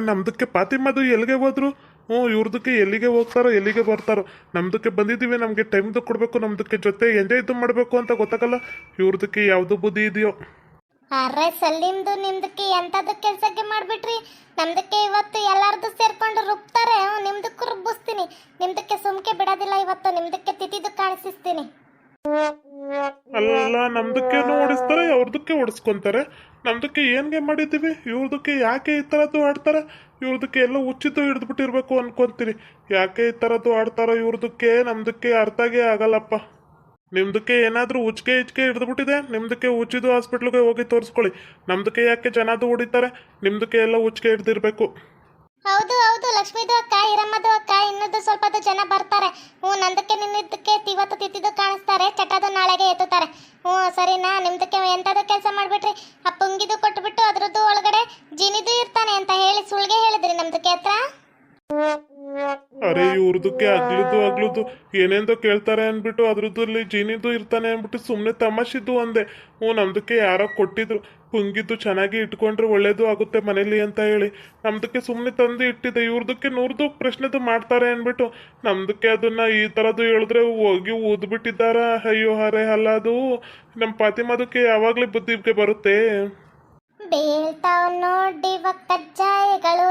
ನಮ್ದಕ್ಕೆ ಪಾತಿಮದು ಎಲ್ಲಿಗೆ ಹೋದ್ರು? ಹ್ಞೂ, ಇವ್ರದಕ್ಕೆ ಎಲ್ಲಿಗೆ ಹೋಗ್ತಾರೋ, ಎಲ್ಲಿಗೆ ಬರ್ತಾರೋ. ನಮ್ದಕ್ಕೆ ಬಂದಿದ್ದೀವಿ, ನಮಗೆ ಟೈಮ್ದು ಕೊಡಬೇಕು, ನಮ್ದಕ್ಕೆ ಜೊತೆ ಎಂಜಾಯ್ದು ಮಾಡಬೇಕು ಅಂತ ಗೊತ್ತಾಗಲ್ಲ. ಇವ್ರದಕ್ಕೆ ಯಾವುದು ಬುದ್ಧಿ ಇದೆಯೋ? ಅರೆ ಸಲ್ಲಿಂದು ನಿಮ್ದಕ್ಕೆ ಎಂಥದ್ದು ಕೆಲಸಕ್ಕೆ ಮಾಡಿಬಿಟ್ರಿ? ನಮ್ದಕ್ಕೆ ಇವತ್ತು ಎಲ್ಲಾರ್ದು ಸೇರ್ಕೊಂಡು ರುಬ್ತಾರೆ. ನಿಮ್ದಕ್ಕೂ ರುಬ್ಬಿಸ್ತೀನಿ. ನಿಮ್ದಕ್ಕೆ ಸುಮ್ಕೆ ಬಿಡೋದಿಲ್ಲ, ಇವತ್ತು ನಿಮ್ದಕ್ಕೆ ತಿಥಿದು ಕಾಣಿಸ್ತೀನಿ. ಅಲ್ಲ ನಮ್ದಕ್ಕೇನು ಓಡಿಸ್ತಾರೆ ಅವ್ರದಕ್ಕೆ ಓಡಿಸ್ಕೊಂತಾರೆ. ನಮ್ದಕ್ಕೆ ಏನ್ಗೆ ಮಾಡಿದ್ದೀವಿ? ಇವ್ರದಕ್ಕೆ ಯಾಕೆ ಈ ಥರದ್ದು ಆಡ್ತಾರೆ? ಇವ್ರದಕ್ಕೆ ಎಲ್ಲ ಉಚಿತ ಹಿಡಿದ್ಬಿಟ್ಟಿರ್ಬೇಕು ಅನ್ಕೊಂತೀರಿ. ಯಾಕೆ ಈ ಥರದ್ದು ಆಡ್ತಾರೋ ಇವ್ರದಕ್ಕೆ? ನಮ್ದಕ್ಕೆ ಅರ್ಥಾಗೆ ಆಗಲ್ಲಪ್ಪ. ನಿಮ್ದಕ್ಕೆ ಏನಾದರೂ ಉಚ್ಕೆ ಇಚ್ಕೆ ಹಿಡಿದ್ಬಿಟ್ಟಿದೆ? ನಿಮ್ದಕ್ಕೆ ಉಚ್ಚಿದು ಹಾಸ್ಪಿಟ್ಲಿಗೆ ಹೋಗಿ ತೋರಿಸ್ಕೊಳ್ಳಿ. ನಮ್ದಕ್ಕೆ ಯಾಕೆ ಜನದು ಹೊಡಿತಾರೆ? ನಿಮ್ದಕ್ಕೆ ಎಲ್ಲ ಉಚ್ಕೆ ಹಿಡ್ದಿರ್ಬೇಕು. ಹೌದು ಹೌದು, ಲಕ್ಷ್ಮೀದು ಅಕ್ಕ, ಹಿರಮ್ಮದು ಅಕ್ಕ, ಇನ್ನೊಂದು ಸ್ವಲ್ಪ ಜನ ಅರೆ ಇವ್ರದಕ್ಕೆ ಅಗ್ಲದ್ದು ಅಗ್ಲದ್ದು ಏನೇಂದೋ ಕೇಳ್ತಾರೆ ಅಂದ್ಬಿಟ್ಟು ಅದ್ರದ್ದಲ್ಲಿ ಜೀನಿದು ಇರ್ತಾನೆ ಅಂದ್ಬಿಟ್ಟು ಸುಮ್ಮನೆ ತಮಾಷಿದ್ದು ಅಂದೆ. ಹ್ಞೂ, ನಮ್ದಕ್ಕೆ ಯಾರೋ ಕೊಟ್ಟಿದ್ರು. ಪುಂಗಿದ್ದು ಚೆನ್ನಾಗಿ ಇಟ್ಕೊಂಡ್ರೆ ಒಳ್ಳೇದು ಆಗುತ್ತೆ ಮನೇಲಿ ಅಂತ ಹೇಳಿ. ನಮ್ದಕ್ಕೆ ಸುಮ್ಮನೆ ತಂದು ಇಟ್ಟಿದೆ. ಇವ್ರದಕ್ಕೆ ನೂರ್ದು ಪ್ರಶ್ನೆದು ಮಾಡ್ತಾರೆ ಅಂದ್ಬಿಟ್ಟು. ನಮ್ದಕ್ಕೆ ಅದನ್ನ ಈ ಥರದ್ದು ಹೇಳಿದ್ರೆ ಹೋಗಿ ಊದ್ಬಿಟ್ಟಿದ್ದಾರ? ಅಯ್ಯೋ ಹರೇ ಅಲ್ಲ ಅದು. ನಮ್ಮ ಪಾತಿಮದಕ್ಕೆ ಯಾವಾಗಲೇ ಬುದ್ಧಿಗೆ ಬರುತ್ತೆ. ಬೀಳ್ತಾವ್ ನೋಡಿ ಕಜ್ಜಾಯಗಳು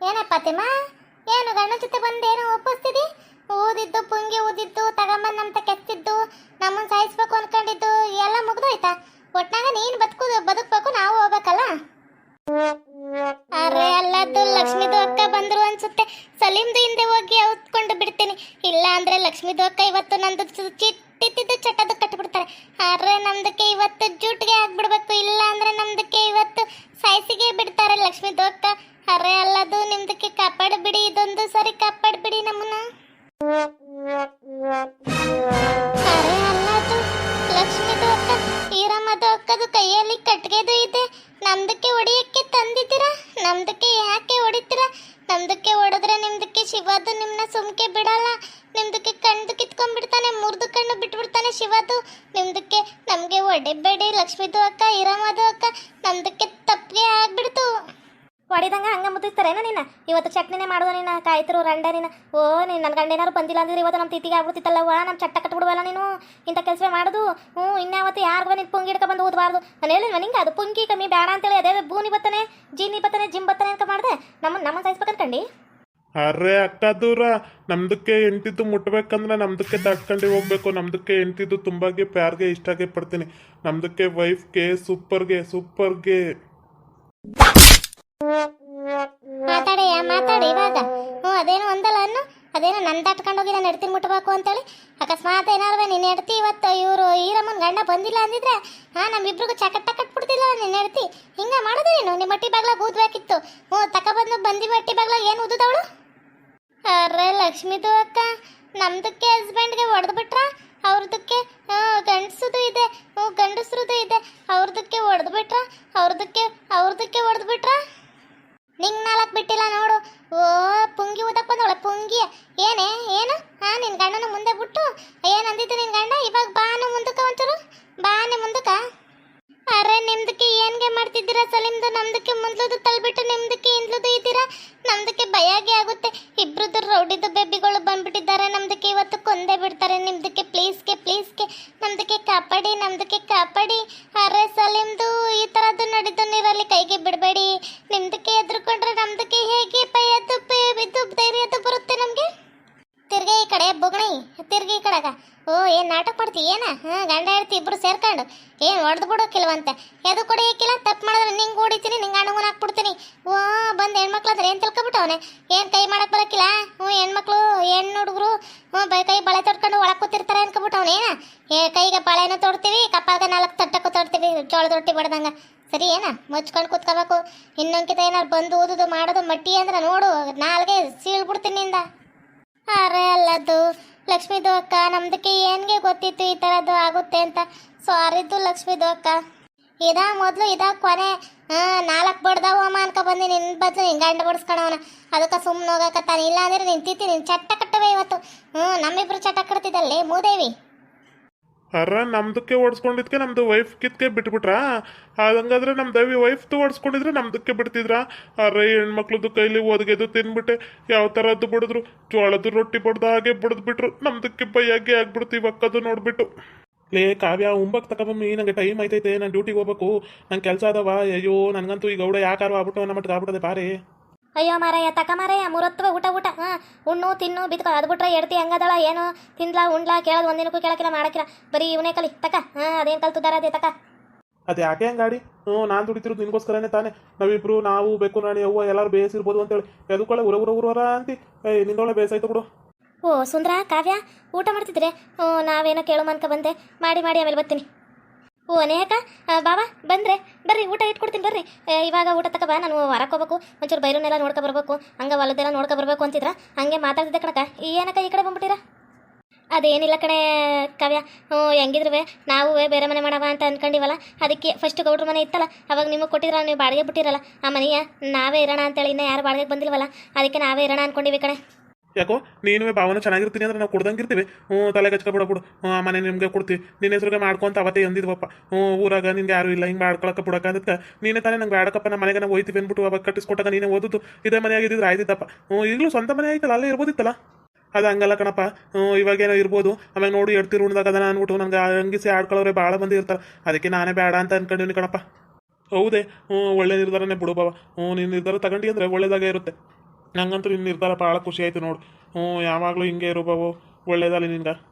ಏನ ಫಾತಿಮಾ? ಏನು ಗಂಡ ಜೊತೆ ಬಂದೇನು ಒಪ್ಪಿಸ್ತಿದಿ? ಊದಿದ್ದು ಪುಂಗಿ ಊದಿದ್ದು ತಗೊಂಬಂದ್ ನಮ್ತ ಕೆತ್ತಿದ್ದು ನಮ್ಮನ್ನ ಸಾಯಿಸ್ಬೇಕು ಅನ್ಕೊಂಡಿದ್ದು, ಎಲ್ಲ ಮುಗ್ದೋಯ್ತಾ? ಒಟ್ನಾಗ ನೀನ್ ಬದುಕು, ಬದುಕ್ಬೇಕು, ನಾವು ಹೋಗ್ಬೇಕಲ್ಲ? ಅರೆ ಅಲ್ಲದ್ದು ಲಕ್ಷ್ಮೀದು ಅಕ್ಕ ಬಂದ್ರು ಅನ್ಸುತ್ತೆ. ಸಲೀಮ್ದು ಹಿಂದೆ ಹೋಗಿ ಔತ್ಕೊಂಡು ಬಿಡ್ತೀನಿ. ಇಲ್ಲ ಅಂದ್ರೆ ಲಕ್ಷ್ಮೀದು ಅಕ್ಕ ಇವತ್ತು ನಂದು ಚು- ಅರೆ ಅಲ್ಲದು, ನಿಮ್ದಕ್ಕೆ ಕಾಪಾಡ ಬಿಡಿ, ಇದೊಂದು ಸರಿ ಕಾಪಾಡ ಬಿಡಿ ನಮ್ಮನ್ನ. ಅರೆ ಅಲ್ಲದು, ಲಕ್ಷ್ಮಿದು ಅಕ್ಕ, ಈರಮ್ಮದು ಅಕ್ಕದು ಕೈಯಲ್ಲಿ ಕಟ್ಗೆದು ಇದೆ. ನಮ್ದಕ್ಕೆ ಹೊಡಿಯಕ್ಕೆ ತಂದಿದ್ದೀರಾ? ನಮ್ದಕ್ಕೆ ಯಾಕೆ ಹೊಡಿತೀರಾ ನಮ್ದಕ್ಕೆ ಹೊಡೆದ್ರೆ ನಿಮ್ದಕ್ಕೆ ಶಿವದು ನಿಮ್ಮನ್ನ ಸುಮ್ಕೆ ಬಿಡಲ್ಲ. ನಿಮ್ದಕ್ಕೆ ಕಣ್ಣು ಕಿತ್ಕೊಂಡ್ಬಿಡ್ತಾನೆ, ಮುರಿದು ಕಣ್ಣು ಬಿಟ್ಬಿಡ್ತಾನೆ ಶಿವದು. ನಿಮ್ದಕ್ಕೆ ನಮಗೆ ಹೊಡಿಬೇಡಿ ಲಕ್ಷ್ಮಿದು ಅಕ್ಕ, ಈರಮ್ಮದು ಅಕ್ಕ. ನಮ್ದಕ್ಕೆ ತಪ್ಪಿಗೆ ಆಗ್ಬಿಡ್ತು. ಹೊಡಿದಂಗ ಹಂಗ ಮುದ್ದಿಸ್ತಾರೇನ ನೀನು? ಇವತ್ತು ಚಟ್ನಿನೇ ಮಾಡೋದು ನೀನು, ಕಾಯ್ತಿರು, ರಂಡ ನೀನು? ಓ, ನೀನು ನನ್ನ ಗಂಡ ಏನಾರು ಬಂದಿಲ್ಲ ಅಂದ್ರೆ ಇವತ್ತು ನಮ್ಮ ತಿತ್ತಿಗೆ ಆಗ್ಬಿಡ್ತಿತ್ತಲ್ಲವ್ವ ನಮ್ಮ ಚಟ್ಟ ಕಟ್ಬಿಡುವಲ್ಲ ನೀನು? ಇಂಥ ಕೆಲಸವೇ ಮಾಡುದು? ಹ್ಞೂ, ಇನ್ಯಾವತ್ತು ಯಾರಿಗೂ ನೀನು ಪುಂಗಿ ಹಿಡ್ಕೊ ಬಂದು ಓದಬಾರ್ದು ನಾನು ಹೇಳಿಲ್ವ ನಿಂಗೆ, ಅದು ಪುಂಗಿ ಕಮ್ಮಿ ಬೇಡ ಅಂತೇಳಿ, ಅದೇ ಬೂನಿ ಬತ್ತಾನೆ, ಜೀನಿ ಬತ್ತನೆ, ಜಿಮ್ ಬತ್ತನೆ ಅಂತ ಮಾಡಿದೆ. ನಮ್ಮ ನಮ್ಮ ಸಾಯಿಸ್ಬೇಕಂದ್ಕಂಡು ಅರೆ ಅಕ್ಕ ದೂರ. ನಮ್ದಕ್ಕೆ ಎಂಟಿದ್ದು ಮುಟ್ಬೇಕಂದ್ರೆ ನಮ್ದಕ್ಕೆ ದಾಟ್ಕೊಂಡು ಹೋಗ್ಬೇಕು. ನಮ್ದಕ್ಕೆ ಎಂಟಿದ್ದು ತುಂಬಾಗೆ ಪ್ಯಾರ್ಗೆ, ಇಷ್ಟಾಗೆ ಪಡ್ತೀನಿ. ನಮ್ದಕ್ಕೆ ವೈಫ್ಗೆ ಸೂಪರ್ಗೆ ಸೂಪರ್ಗೆ ಮಾತಾಡೆಯ ಮಾತಾಡಿ ಇವಾಗ. ಹ್ಞೂ, ಅದೇನು ಒಂದಲ್ಲ ಅನ್ನು. ಅದೇನು ನನ್ನ ದಾಟ್ಕೊಂಡು ಹೋಗಿ ನಾನು ಎಡ್ತೀನಿ ಮುಟ್ಟಬೇಕು ಅಂತೇಳಿ. ಅಕಸ್ಮಾತ್ ಏನಾರು ನಿನ್ನ ಎಡ್ತಿ ಇವತ್ತು ಇವರು ಈರಮ್ಮನ ಗಂಡ ಬಂದಿಲ್ಲ ಅಂದಿದ್ರೆ, ಹಾಂ, ನಮ್ಮಿಬ್ರಿಗೂ ಚಕಟ್ ಟಕಟ್ ಬಿಡ್ತಿಲ್ಲ ನೀನು ಎಡ್ತಿ ಹಿಂಗೆ ಮಾಡೋದು ನೀನು? ನಿಮ್ಮ ಮಟ್ಟಿ ಬಾಗ್ಲಾಗ ಊದ್ಬೇಕಿತ್ತು ಹ್ಞೂ ತಗೊಬಂದು ಬಂದಿ ಮಟ್ಟಿ ಬಾಗ್ಲಾಗ ಏನು ಊದದವಳು ಅರೆ ಲಕ್ಷ್ಮಿದು ಅಕ್ಕ, ನಮ್ದಕ್ಕೆ ಹಸ್ಬೆಂಡ್ಗೆ ಹೊಡೆದು ಬಿಟ್ರ? ಅವ್ರದಕ್ಕೆ ಗಂಡಸದು ಇದೆ. ಹ್ಞೂ ಗಂಡಸ್ರದ್ದು ಇದೆ. ಅವ್ರದಕ್ಕೆ ಹೊಡೆದು ಬಿಟ್ರ? ಅವ್ರದಕ್ಕೆ ಅವ್ರದಕ್ಕೆ ಹೊಡೆದು ಬಿಟ್ರ? ನಿಂಗ್ ನಾಲ್ಕು ಬಿಟ್ಟಿಲ್ಲ ನೋಡು. ಓ, ಪುಂಗಿ ಊದಕ್ ಬಂದವಳೆ, ಪುಂಗಿ. ಏನೇ, ಏನು? ಹಾ ನಿನ್ ಗಂಡನ ಮುಂದೆ ಬಿಟ್ಟು. ಏನಂದಿದ್ದು ನಿನ್ ಗಂಡ? ಇವಾಗ ಬಾನು ಮುಂದಕ್ಕ ಒಂಚೂರು. ಬಾನೆ ಮುಂದಕ್ಕ. ಅರೆ, ನಿಮ್ದಕ್ಕೆ ಏನ್ಗೆ ಮಾಡ್ತಿದ್ದೀರಾ ಸಲಿಮ್ದು? ನಮ್ದಕ್ಕೆ ಮುಂದ್ಲದು ತಳ್ಬಿಟ್ಟು ನಿಮ್ದಕ್ಕೆ ಹಿಂದ್ಲದು ಇದ್ದೀರಾ? ನಮ್ದಕ್ಕೆ ಭಯಾಗೆ ಆಗುತ್ತೆ. ಇಬ್ರದ್ದು ರೌಡಿದ್ದು ಬೇಬಿಗಳು ಬಂದ್ಬಿಟ್ಟಿದ್ದಾರೆ. ನಮ್ದಕ್ಕೆ ಇವತ್ತು ಕೊಂದೇ ಬಿಡ್ತಾರೆ. ನಿಮ್ದಕ್ಕೆ ಪ್ಲೀಸ್ಗೆ ಪ್ಲೀಸ್ ಕಾಪಾಡಿ, ನಮ್ದಕ್ಕೆ ಕಾಪಾಡಿ. ಅರೆ ಸಲಿಮ್ದು ಈ ಥರದ್ದು ನಡೆದು ನೀರಲ್ಲಿ ಕೈಗೆ ಬಿಡಬೇಡಿ. ನಿಮ್ದಕ್ಕೆ ಎದ್ರುಕೊಂಡ್ರೆ ನಮ್ದಕ್ಕೆ ಹೇಗೆ ಬೆ- ಬಿದ್ದು ಧೈರ್ಯದ್ದು ಬರುತ್ತೆ ತಿರ್ಗಿ ಈ ಕಡೆ ಬೊಗಣಿ ತಿರ್ಗಿ ಈ ಕಡೆಗ. ಓ, ಏನ್ ನಾಟಕ ಮಾಡ್ತಿ, ಏನ? ಹಾ, ಗಂಡ ಹೇಳ್ತಿ ಇಬ್ರು ಸೇರ್ಕೊಂಡು. ಏನು ಹೊಡೆದು ಬಿಡೋಕಿಲ್ವಂತೆ? ಎದು ಏಕಿಲ್ಲ ತಪ್ಪು ಮಾಡಿದ್ರೆ ನಿಂಗೆ ಓಡಿತೀನಿ, ನಿಂಗೆ ಅಣ್ಣಗನ ಹಾಕ್ಬಿಡ್ತೀನಿ. ಓ, ಬಂದು ಹೆಣ್ಮಕ್ಳು ಏನು ತಿಳ್ಕೊಬಿಟ್ಟವನೆ ಏನ್ ಕೈ ಮಾಡಕ್ ಬರಕಿಲ್ಲ? ಹ್ಞೂ, ಹೆಣ್ಮಕ್ಳು, ಹೆಣ್ಣು ಹುಡುಗರು, ಹ್ಞೂ, ಬೈ ಕೈ ಬಳೆ ತೊಡ್ಕೊಂಡು ಒಳಗೆ ಕೂತಿರ್ತಾರೆ ಅನ್ಕೊಬಿಟ್ಟವನೆ ಏನ? ಏ, ಕೈಗೆ ಬಳೆನ ತೊಡ್ತೀವಿ, ಕಪ್ಪಾಗ ನಾಲ್ಕು ತಟ್ಟಕ್ಕೂ ತೊಡ್ತೀವಿ ಜೋಳದ ರೊಟ್ಟಿ ಬಡ್ದಂಗೆ. ಸರಿ, ಏನ? ಮುಚ್ಕೊಂಡು ಕೂತ್ಕೋಬೇಕು. ಇನ್ನೊಂದ್ಕಿತ ಏನಾರು ಬಂದು ಓದುದು ಮಾಡೋದು ಮಟ್ಟಿ ಅಂದ್ರೆ ನೋಡು, ನಾಲ್ಗೆ ಸೀಳ್ಬಿಡ್ತೀನಿ ನಿಂದ. ಅರೆ ಅಲ್ಲದು ಲಕ್ಷ್ಮೀದು ಅಕ್ಕ, ನಮ್ದಕ್ಕೆ ಏನ್ಗೆ ಗೊತ್ತಿತ್ತು ಈ ಥರದ್ದು ಆಗುತ್ತೆ ಅಂತ? ಸಾರಿದ್ದು ಲಕ್ಷ್ಮೀದು ಅಕ್ಕ. ಇದಾ ಮೊದಲು ಇದಾ ಕೊನೆ. ಹಾಂ, ನಾಲ್ಕು ಬಡ್ದಾವ ಅಮ್ಮ ಅನ್ಕೊ ಬಂದು ನಿನ್ನ ಬದಲು ನಿನ್ ಗಂಡ ಬಡಿಸ್ಕೊಳವನ ಅದಕ್ಕೆ ಸುಮ್ಮನೆ ಹೋಗಕತ್ತಾನೆ. ಇಲ್ಲ ಅಂದ್ರೆ ನಿಂತಿತ್ತಿ ನಿನ್ ಚಟ್ಟ ಕಟ್ಟವೆ ಇವತ್ತು. ಹ್ಞೂ ನಮ್ಮಿಬ್ರು ಚಟ್ಟ ಕಟ್ತಿದ್ದಲ್ಲಿ, ಮೂದೇವಿ? ಅರ, ನಮ್ದಕ್ಕೆ ಓಡಿಸ್ಕೊಂಡಿದ್ಕೆ ನಮ್ದು ವೈಫ್ ಕಿತ್ಕೆ ಬಿಟ್ಬಿಟ್ರಾ? ಹಂಗಾದ್ರೆ ನಮ್ಮ ದವಿ ವೈಫ್ದು ಓಡಿಸ್ಕೊಂಡಿದ್ರೆ ನಮ್ದಕ್ಕೆ ಬಿಡ್ತಿದ್ರಾ? ಅರ್ರೆ ಹೆಣ್ಮಕ್ಳದ್ದು ಕೈಲಿ ಒದಗೆದು ತಿನ್ಬಿಟ್ಟೆ. ಯಾವ ಥರದ್ದು ಬಿಡಿದ್ರು? ಜೋಳದ್ದು ರೊಟ್ಟಿ ಬಡ್ದ ಹಾಗೆ ಬಿಡ್ದ್ಬಿಟ್ರು. ನಮ್ದಕ್ಕೆ ಬೈಯಾಗೆ ಆಗ್ಬಿಡ್ತು ಇವಕ್ಕದು ನೋಡ್ಬಿಟ್ಟು. ಲೇ, ಕಾವ್ಯ, ಉಂಬಕ್ ತಗೊಬಮ್ಮಿ ನಂಗೆ ಟೈಮ್ ಆಯ್ತೈತೆ. ನಾನು ಡ್ಯೂಟಿಗೆ ಹೋಗ್ಬೇಕು. ನಂಗೆ ಕೆಲಸ ಅದಾವ. ಅಯ್ಯೋ, ನನಗಂತೂ ಈಗ ಗೌಡ ಯಾಕಾರು ಆಗ್ಬಿಟ್ಟು ನಮ್ಮ ಮಟ್ಟಿಗೆ ಆಗ್ಬಿಟ್ಟದೆ ಬಾರಿ ಅಯ್ಯೋ ಮಾರಯ್ಯ ತಕ ಮಾರಯ್ಯ ಮೂರೊತ್ತು ಊಟ ಊಟ. ಹಾಂ ಉಣ್ಣು ತಿನ್ನು ಬಿದ್ಕೊ ಅದು ಬಿಟ್ರೆ ಎಡ್ತಿ ಹೆಂಗದಳ ಏನು? ತಿನ್ಲಾ ಉಂಡ್ಲಾ ಕೇಳೋದು ಒಂದಿನಕ್ಕೂ ಕೇಳಕಿಲ್ಲ ಮಾಡಕಿಲ್ಲ ಬರೀ ಇವನೇ ಕಲಿ. ತಕ. ಹಾಂ ಅದೇನು ಕಲ್ತದಾರ ಅದೇ ತಕ. ಅದೇ ಯಾಕೆ ಹೆಂಗಾಡಿ? ಗಾಡಿ ಹ್ಞೂ ನಾನು ದುಡಿತಿರೋದು ನಿನ್ಗೋಸ್ಕರನೇ ತಾನೇ. ನಾವಿಬ್ರು ನಾವು ಬೇಕು ನಾಣಿ ಅವ್ವ ಎಲ್ಲರೂ ಬೇಯಿಸಿರ್ಬೋದು ಅಂತೇಳಿ. ಎದುಕೊಳ್ಳೆ ಉರ ಉರ ಉರ ಅಂತಿ. ಏಯ್ ನಿಂದೊಳೆ ಬೇಸಾಯ್ತು ಬಿಡು. ಓ ಸುಂದ್ರ ಕಾವ್ಯ ಊಟ ಮಾಡ್ತಿದ್ರೆ ಹ್ಞೂ ನಾವೇನೋ ಕೇಳೋ ಮನ್ಕ ಬಂದೆ. ಮಾಡಿ ಮಾಡಿ ಆಮೇಲೆ ಬರ್ತೀನಿ. ಓ ಆ, ಬಾಬಾ ಬಂದ್ರೆ ಬರ್ರಿ ಊಟ ಇಟ್ಕೊಡ್ತೀನಿ ಬರ್ರಿ. ಇವಾಗ ಊಟ ತಕ ಬಾ ನಾನು ಹೊರಕ್ಕೆ ಹೋಗ್ಬೇಕು. ಒಂಚೂರು ಬೈರನ್ನೆಲ್ಲ ನೋಡ್ಕೊ ಬರ್ಬೇಕು. ಹಂಗೆ ಹೊಲದೆಲ್ಲ ನೋಡ್ಕೊ ಬರ್ಬೇಕು ಅಂತಿದ್ರ ಹಂಗೆ ಮಾತಾಡ್ತಿದ್ದೆ ಕಣಕ ಏನಕ್ಕ ಈ ಕಡೆ ಬಂದ್ಬಿಟ್ಟಿರ? ಅದೇನಿಲ್ಲ ಕಣೆ ಕಾವ್ಯ. ಹ್ಞೂ ಹೆಂಗಿದ್ರುವೆ? ನಾವು ಬೇರೆ ಮನೆ ಮಾಡವ ಅಂತ ಅನ್ಕೊಂಡಿವಲ್ಲ. ಅದಕ್ಕೆ ಫಸ್ಟ್ ಗೌಡ್ರ ಮನೆ ಇತ್ತಲ್ಲ ಅವಾಗ ನಿಮಗೆ ಕೊಟ್ಟಿದ್ರ ನೀವು ಬಾಡಿಗೆ ಬಿಟ್ಟಿರಲ್ಲ. ಆ ಮನೆಯ ನಾವೇ ಇರೋಣ ಅಂತೇಳಿ ಇನ್ನೂ ಯಾರು ಬಾಡಿಗೆ ಬಂದಿಲ್ವಲ್ಲ? ಅದಕ್ಕೆ ನಾವೇ ಇರೋಣ ಅನ್ಕೊಂಡಿವಿ ಕಣೆ. ಯಾಕೋ? ನೀನು ಭಾವನ ಚೆನ್ನಾಗಿರ್ತೀನಿ ಅಂದ್ರೆ ನಾವು ಕೊಡ್ದಂಗಿರ್ತೀವಿ. ಹ್ಞೂ, ತಲೆ ಬಿಡು. ಹ್ಞೂ, ಆ ಮನೆ ನಿಮಗೆ ಕೊಡ್ತೀವಿ ನಿನ್ನ ಹೆಸ್ರಿಗೆ ಮಾಡ್ಕೊಂತ ಅವತ್ತೇ ಅಂದಿದ್ವಪ್ಪ ಹ್ಞೂ, ಊರಾಗ ನಿಂಗೆ ಯಾರು ಇಲ್ಲ. ಹಿಂಗೆ ಮಾಡ್ಕೊಳಕ್ಕೆ ಬಿಡಕ ಅಂತ ನೀನೇ ತಾನೇ ನಂಗೆ ಬೇಡಕಪ್ಪ ನಮ್ಮ ಮನೆಗೆ ನಾವು ಹೋಯ್ತೀವಿ ಅಂದ್ಬಿಟ್ಟು ಅವಾಗ ಕಟ್ಟಿಸ್ಕೊಟ್ಟಾಗ ನೀನೇ ಓದುದು. ಇದೇ ಮನೆಯಾಗಿದ್ದಿದ್ರೆ ಆಯ್ತಿತ್ತಪ್ಪ. ಹ್ಞೂ, ಈಗಲೂ ಸ್ವಂತ ಮನೆ ಆಯ್ತಲ್ಲ, ಅಲ್ಲೇ ಇರ್ಬೋದಿತ್ತಲ್ಲ? ಅದು ಹಂಗಲ್ಲ ಕಣಪ್ಪ. ಇವಾಗೇನೋ ಇರ್ಬೋದು. ಆಮೇಲೆ ನೋಡಿ ಎಡ್ತಿರು ಉಣ್ದಾಗ ಅದನ್ನ ಅಂದ್ಬಿಟ್ಟು ನನಗೆ ಹಂಗಿಸಿ ಆಡ್ಕೊಳ್ಳೋರೆ ಭಾಳ ಮಂದಿ ಇರ್ತಾರೆ. ಅದಕ್ಕೆ ನಾನೇ ಬೇಡ ಅಂತ ಅನ್ಕೊಂಡಿವ್ನಿ ಕಣಪ್ಪ. ಹೌದೇ. ಹ್ಞೂ, ಒಳ್ಳೆ ನಿರ್ಧಾರನೇ ಬಿಡು ಬಾವ. ಹ್ಞೂ, ನೀನು ನಿರ್ಧಾರ ತಗೊಂಡಿ ಅಂದರೆ ಒಳ್ಳೇದಾಗೇ ಇರುತ್ತೆ. ನಂಗಂತೂ ನಿನ್ನ ನಿರ್ಧಾರ ಭಾಳ ಖುಷಿ ಆಯ್ತು ನೋಡು. ಹ್ಞೂ ಯಾವಾಗಲೂ ಹಿಂಗೆ ಇರು ಬಾವು ಒಳ್ಳೇದಲ್ಲ ನಿನ್ಗೆ.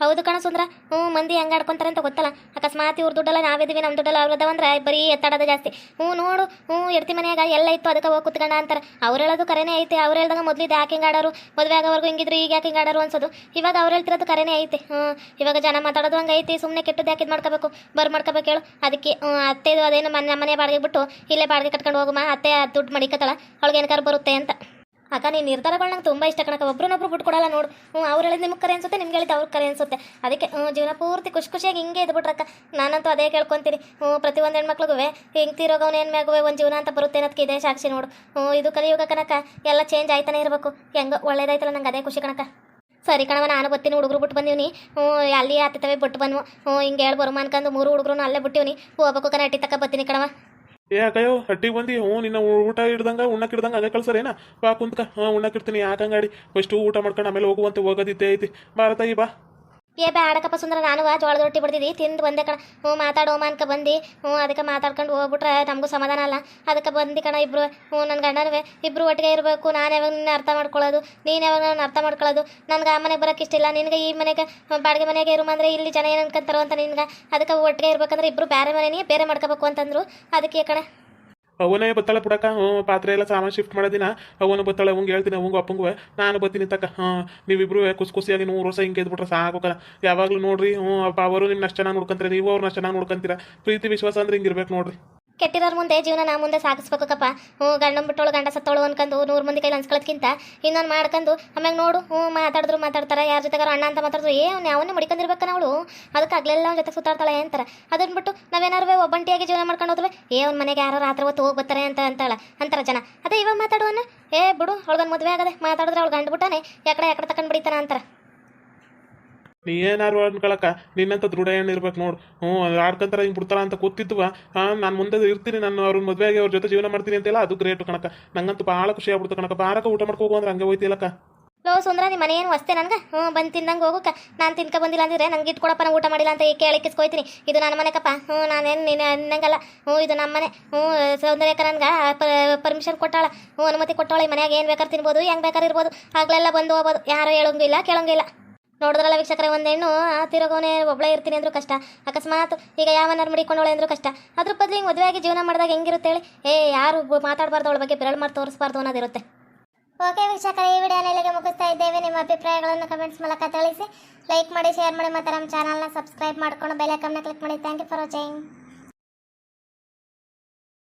ಹೌದು ಕಣ ಸುಂದ್ರ. ಹ್ಞೂ, ಮಂದಿ ಹೆಂಗೆ ಆಡ್ಕೊಂತಾರೆ ಅಂತ ಗೊತ್ತಲ್ಲ. ಅಕಸ್ಮಾತ್ ಇವ್ರ ದುಡ್ಡಲ್ಲ ನಾವಿದೀವಿ ನಮ್ಮ ದುಡ್ಡಲ್ಲ ಅವ್ರದವಂದ್ರೆ ಬರೀ ಎತ್ತಾಡೋದು ಜಾಸ್ತಿ. ಹ್ಞೂ, ನೋಡು. ಹ್ಞೂ ಎಡ್ತಿ ಮನೆಯಾಗ, ಎಲ್ಲ ಇತ್ತು, ಅದಕ್ಕೆ ಹೋಗಿ ಕುತ್ಕೊಂಡ ಅಂತಾರೆ. ಅವ್ರು ಹೇಳೋದು ಕರೆನೇ ಐತೆ. ಅವ್ರು ಹೇಳ್ದಾಗ ಮೊದಲು ಯಾಕೆ ಹಿಂಗೆ ಆಡೋರು? ಮದುವೆ ಆಗೋವರೆಗೂ ಹಿಂಗಿದ್ರು, ಈಗ ಯಾಕೆ ಹಿಂಗೆ ಆಡೋರು ಅನ್ಸೋದು? ಇವಾಗ ಅವ್ರು ಹೇಳ್ತಿರೋದು ಕರೆನೇ ಐತೆ. ಹ್ಞೂ, ಇವಾಗ ಜನ ಮಾತಾಡೋದು ಹಂಗೆ ಐತಿ. ಸುಮ್ಮನೆ ಕೆಟ್ಟದ್ದು ಯಾಕೆ ಇದು ಮಾಡ್ಕೋಬೇಕು? ಬರ್ ಮಾಡ್ಕೋಬೇಕು ಹೇಳು. ಅದಕ್ಕೆ ಅತ್ತೆದು ಅದೇನು ಮನೆ ಮನೆ ಬಾಡಿಗೆ ಬಿಟ್ಟು ಇಲ್ಲೇ ಬಾಡಿಗೆ ಕಟ್ಕೊಂಡು ಹೋಗುಮ ಅತ್ತೆ ದುಡ್ಡು ಮಡಿಕತ್ತಳ. ಅವಳಿಗೆ ಏನಕ್ಕಾರು ಬರುತ್ತೆ ಅಂತ. ಅಕ್ಕ ನೀ ನಿರ್ಧಾರಗಳು ನಂಗೆ ತುಂಬ ಇಷ್ಟ ಕಣಕ್ಕ. ಒಬ್ರನ್ನೊಬ್ರು ಬಿಟ್ಕೊಡಲ್ಲ ನೋಡು. ಹ್ಞೂ ಅವ್ರು ಹೇಳಿದ್ ನಿಮ್ಗೆ ಕರೆ ಅನ್ಸುತ್ತೆ, ನಿಮ್ಗೆ ಹೇಳಿದ ಅವ್ರಿಗೆ ಕರೆ ಅನ್ಸುತ್ತೆ. ಅದಕ್ಕೆ ಜೀವನ ಪೂರ್ತಿ ಖುಷಿ ಖುಷಿಯಾಗಿ ಹಿಂಗೆ ಇದ್ಬಿಟ್ರಕ್ಕ ನಾನಂತೂ ಅದೇ ಕೇಳ್ಕೊಂತೀನಿ. ಹ್ಞೂ ಪ್ರತಿಯೊಂದು ಹೆಣ್ಮಕ್ಳಿಗೂ ಹೆಂಗೆ ತಿರೋಗವ್ನ ಏನು ಮ್ಯಾಗುವೆ, ಒಂದು ಜೀವನ ಅಂತ ಬರುತ್ತೆ ಅನ್ನೋದಕ್ಕೆ ಇದೇ ಸಾಕ್ಷಿ ನೋಡು. ಹ್ಞೂ ಇದು ಕಲಿಯುಗ ಕನಕ ಎಲ್ಲ ಚೇಂಜ್ ಆಯ್ತಾನೆ ಇರಬೇಕು. ಹೆಂಗೆ ಒಳ್ಳೇದಾಯ್ತಲ್ಲ, ನಂಗೆ ಅದೇ ಖುಷಿ ಕಣಕ ಸರಿ ಕಣವ ನಾನು ಬರ್ತೀನಿ, ಹುಡುಗರು ಬಿಟ್ಟು ಬಂದೀವಿ ಹ್ಞೂ ಅಲ್ಲಿ ಹತ್ತತವೆ ಬಿಟ್ಟು ಬಂದ್ವು. ಹ್ಞೂ ಹಿಂಗೆ ಹೇಳಿ ಬರು ಅನ್ಕೊಂಡು ಮೂರು ಹುಡುಗರು ಅಲ್ಲೇ ಬಿಟ್ಟಿವ್ನಿ. ಹೋಗ್ಬೇಕು ಕಣ ಅಟ್ಟಿ ತಕ ಬರ್ತೀನಿ ಕಣವ ಏ ಅಕ್ಕಯ್ಯೋ ಹಟ್ಟಿಗೆ ಬಂದು? ಹ್ಞೂ, ನಿನ್ನ ಊಟ ಹಿಡ್ದಂಗ ಉಣ್ಣಕ್ಕೆ ಹಿಡ್ದಂಗ ಹಂಗೆ ಕಳ್ಸರೇನ ಬಾ ಕುಂತ್ಕ. ಹಾಂ ಉಣ್ಣಕ್ಕೆ ಇಡ್ತೀನಿ. ಯಾಕಂಗಾಡಿ? ಫಸ್ಟು ಊಟ ಮಾಡ್ಕೊಂಡು ಆಮೇಲೆ ಹೋಗುವಂತ ಹೋಗೋದಿದ್ದೇ ಐತಿ. ಭಾರತ ಈ ಬಾ. ಏ ಬೇಡಕಪ್ಪ ಸುಂದರ ನಾನು ಜೋಳದ ರೊಟ್ಟಿ ಬಿಡ್ತಿದ್ದಿ ತಿಂದು ಬಂದೆ ಕಣ. ಹ್ಞೂ, ಮಾತಾಡೋ ಅನ್ಕ ಬಂದು. ಹ್ಞೂ, ಅದಕ್ಕೆ ಮಾತಾಡ್ಕೊಂಡು ಹೋಗ್ಬಿಟ್ರೆ ನಮಗೂ ಸಮಾಧಾನ ಅಲ್ಲ. ಅದಕ್ಕೆ ಬಂದು ಕಣ ಇಬ್ರು. ಹ್ಞೂ ನನ್ನ ಗಂಡನವೇ. ಇಬ್ರು ಒಟ್ಟಿಗೆ ಇರಬೇಕು. ನಾನು ಯಾವಾಗ ನಿನ್ನ ಅರ್ಥ ಮಾಡ್ಕೊಳ್ಳೋದು? ನೀನು ಯಾವಾಗ ನನ್ನ ಅರ್ಥ ಮಾಡ್ಕೊಳ್ಳೋದು? ನನಗೆ ಆ ಮನೆಗೆ ಬರೋಕ್ಕೆ ಇಷ್ಟ ಇಲ್ಲ. ನಿನಗೆ ಈ ಮನೆಗೆ ಬಾಡಿಗೆ ಮನೆಗೆ ಇರು ಅಂದರೆ ಇಲ್ಲಿ ಜನ ಏನು ಅನ್ಕೊಂತಾರೋ ಅಂತ ನಿನ್ಗೆ. ಅದಕ್ಕೆ ಒಟ್ಟಿಗೆ ಇರ್ಬೇಕಂದ್ರೆ ಇಬ್ರು ಬೇರೆ ಮನೆನೇ ಬೇರೆ ಮಾಡ್ಕೋಬೇಕು ಅಂತಂದ್ರು. ಅದಕ್ಕೆ ಕಣ. ಅವನೇ ಬತ್ತಾಳ ಬಿಡಕ್ಕ ಹ್ಞೂ, ಪಾತ್ರೆ ಎಲ್ಲ ಸಾಮಾನು ಶಿಫ್ಟ್ ಮಾಡೋದಿನ ಅವನು ಬತ್ತಾಳೆ, ಅವಂಗೆ ಹೇಳ್ತೀನಿ, ಅವಂಗೂ ಅಪ್ಪಂಗೂ ನಾನು ಬರ್ತೀನಿ ತಕ್ಕ. ಹಾಂ ನೀವಿಬ್ರು ಖುಷಿ ಖುಷಿಯಾಗಿ ನೂರು ವರ್ಷ ಹಿಂಗೆ ಇದ್ಬಿಟ್ರೆ ಸಾಕೋಕಲ್ಲ. ಯಾವಾಗಲೂ ನೋಡ್ರಿ, ಹ್ಞೂ ಅಪ್ಪ ಅವರು ನಿಮ್ಮ ಅಷ್ಟು ಚೆನ್ನಾಗಿ ನೋಡ್ಕೊಂತೀರಿ? ನೀವು ಅವ್ರನ್ನ ಚೆನ್ನಾಗಿ ನೋಡ್ಕೊಂತೀರ? ಪ್ರೀತಿ, ವಿಶ್ವಾಸ ಅಂದ್ರೆ ಹಿಂಗಿರ್ಬೇಕು ನೋಡ್ರಿ. ಕೆಟ್ಟಿರೋರ್ ಮುಂದೆ ಜೀವನ ನಾ ಮುಂದೆ ಸಾಗಿಸ್ಬೇಕಪ್ಪ ಹ್ಞೂ, ಗಂಡನ ಬಿಟ್ಟೋಳು, ಗಂಡ ಸತ್ತೋಳು ಅನ್ಕೊಂಡು ನೂರು ಮಂದಿ ಕೈಲಿ ಅನ್ಸ್ಕೊಳ್ಳೋದ್ಕಿಂತ ಇನ್ನೊಂದು ಮಾಡ್ಕೊಂಡು ಆಮ್ಯಾಗ ನೋಡು, ಹ್ಞೂ, ಮಾತಾಡಿದ್ರು ಮಾತಾಡ್ತಾರೆ, ಯಾರ ಜೊತೆಗಾರ ಅಣ್ಣ ಅಂತ ಮಾತಾಡಿದ್ರು ಏ ಅವ್ನು ಅವನ್ನೇ ಮಡಿಕೊಂಡಿರ್ಬೇಕನ ಅವಳು ಅದಕ್ಕೆ ಆಗಲೆಲ್ಲ ಅವ್ನ ಜೊತೆ ಸುತ್ತಾಡ್ತಾಳೆ ಅಂತಾರೆ. ಅದನ್ನ ಬಿಟ್ಟು ನಾವೇನಾರು ಒಬ್ಬಂಟಿಯಾಗಿ ಜೀವನ ಮಾಡ್ಕೊಂಡು ಹೋದ್ರೆ ಏ, ಅವ್ನ ಮನೆಗೆ ಯಾರೋ ರಾತ್ರಿ ಹೊತ್ತು ಹೋಗಿ ಬರ್ತಾರೆ ಅಂತ ಅಂತಾಳೆ, ಅಂತಾರೆ ಜನ. ಅದೇ ಇವಾಗ ಮಾತಾಡುವನ? ಏ, ಬಿಡು, ಅವಳಗೊಂದು ಮದುವೆ ಆಗದೆ, ಮಾತಾಡಿದ್ರೆ ಅವ್ಳು ಗಂಡು ಬಿಟ್ಟಾನೆ ಯಾಕಡೆ ಯಾಕಡೆ ತಗೊಂಡು ಬಿಡಿತಾನೆ ಅಂತಾರೆ. ನೀ ಏನಾರು ಅನ್ಕೊಳಕ ನಿನ್ನಂತ ದೃಢ ಏನಿರ್ಬೇಕು ನೋಡು. ಹ್ಞೂ ಆಡ್ಕೊಂತಾರ ಹಿಂಗೆ ಬಿಡ್ತಾರ ಅಂತ ಗೊತ್ತಿದ್ವ ಹಾಂ, ನಾನು ಮುಂದೆ ಇರ್ತೀನಿ, ನಾನು ಅವ್ರ ಮದುವೆಗೆ ಅವ್ರ ಜೊತೆ ಜೀವನ ಮಾಡ್ತೀನಿ ಅಂತೆಲ್ಲ, ಅದು ಗ್ರೇಟ್ ಕಣಕ. ನಂಗಂತೂ ಭಾಳ ಖುಷಿ ಆಗ್ಬಿಡ್ತು ಕಣಕ. ಬಾರಕ ಊಟ ಮಾಡ್ಕೋಗು ಅಂದ್ರೆ ಹಂಗೆ ಹೋಯ್ತಿಲ್ಲಕ್ಕ ಲೋ ಸುಂದ್ರ ನಿಮ್ಮ ಮನೆ ಏನು ವಸ್ತೆ ನನಗೆ? ಹ್ಞೂ, ಬಂದು ತಿನ್ನಂಗೆ ಹೋಗಕ್ಕ ನಾನು ತಿನ್ಕ ಬಂದಿಲ್ಲ ಅಂದ್ರೆ ನಂಗೆ ಇಟ್ಕೊಡಪ್ಪ ನಾನು ಊಟ ಮಾಡಿಲ್ಲ ಅಂತ ಕೇಳಿ ಕಿಸ್ಕೊಯ್ತೀನಿ. ಇದು ನನ್ನ ಮನೆಕಪ್ಪ. ಹ್ಞೂ ನಾನೇನು ನೀನು ಅನ್ನಂಗಲ್ಲ. ಹ್ಞೂ, ಇದು ನಮ್ಮ ಮನೆ. ಹ್ಞೂ ಸೌಂದರ್ಯಕ ನನ್ಗೆ ಪರ್ಮಿಷನ್ ಕೊಟ್ಟಾಳ. ಹ್ಞೂ, ಅನುಮತಿ ಕೊಟ್ಟಾಳ. ಈ ಮನೆಯಾಗ ಏನು ಬೇಕಾದ್ರೆ ತಿನ್ಬೋದು, ಹೆಂಗೆ ಬೇಕಾದ್ರೆ ಇರ್ಬೋದು. ಆಗ್ಲೆಲ್ಲ ಬಂದು ಹೋಗ್ಬೋದು. ಯಾರು ಹೇಳೋಂಗಿಲ್ಲ ಕೇಳೋಂಗಿಲ್ಲ ನೋಡಿದ್ರಲ್ಲ ವೀಕ್ಷಕರ, ಒಂದು ಹೆಣ್ಣು, ಆ ತಿರುಗೋನೆ ಒಬ್ಬಳೇ ಇರ್ತೀನಿ ಅಂದ್ರೂ ಕಷ್ಟ. ಅಕಸ್ಮಾತ್ ಈಗ ಯಾವನಾರು ಮಡಿಕೊಂಡವಳೆ ಅಂದ್ರೂ ಕಷ್ಟ. ಅದ್ರ ಬದಲು ಹಿಂಗೆ ಮದುವೆಯಾಗಿ ಜೀವನ ಮಾಡಿದಾಗ ಹೆಂಗಿರುತ್ತೆ ಹೇಳಿ? ಏ, ಯಾರು ಮಾತಾಡಬಾರ್ದು ಅವಳ ಬಗ್ಗೆ, ಬೆರಳು ಮಾಡಿ ತೋರಿಸ್ಬಾರ್ದು ಅನ್ನೋದಿರುತ್ತೆ. ಓಕೆ ವೀಕ್ಷಕರೇ, ಈ ವಿಡಿಯೋನ ಇಲ್ಲಿಗೆ ಮುಗಿಸ್ತಾ ಇದ್ದೇವೆ. ನಿಮ್ಮ ಅಭಿಪ್ರಾಯಗಳನ್ನು ಕಮೆಂಟ್ಸ್ ಮೂಲಕ ತಿಳಿಸಿ. ಲೈಕ್ ಮಾಡಿ, ಶೇರ್ ಮಾಡಿ, ಮತ್ತು ನಮ್ಮ ಚಾನಲ್ನ ಸಬ್ಸ್ಕ್ರೈಬ್ ಮಾಡ್ಕೊಂಡು ಬೆಲ್ ಐಕನ್ನ ಕ್ಲಿಕ್ ಮಾಡಿ. Thank you for watching.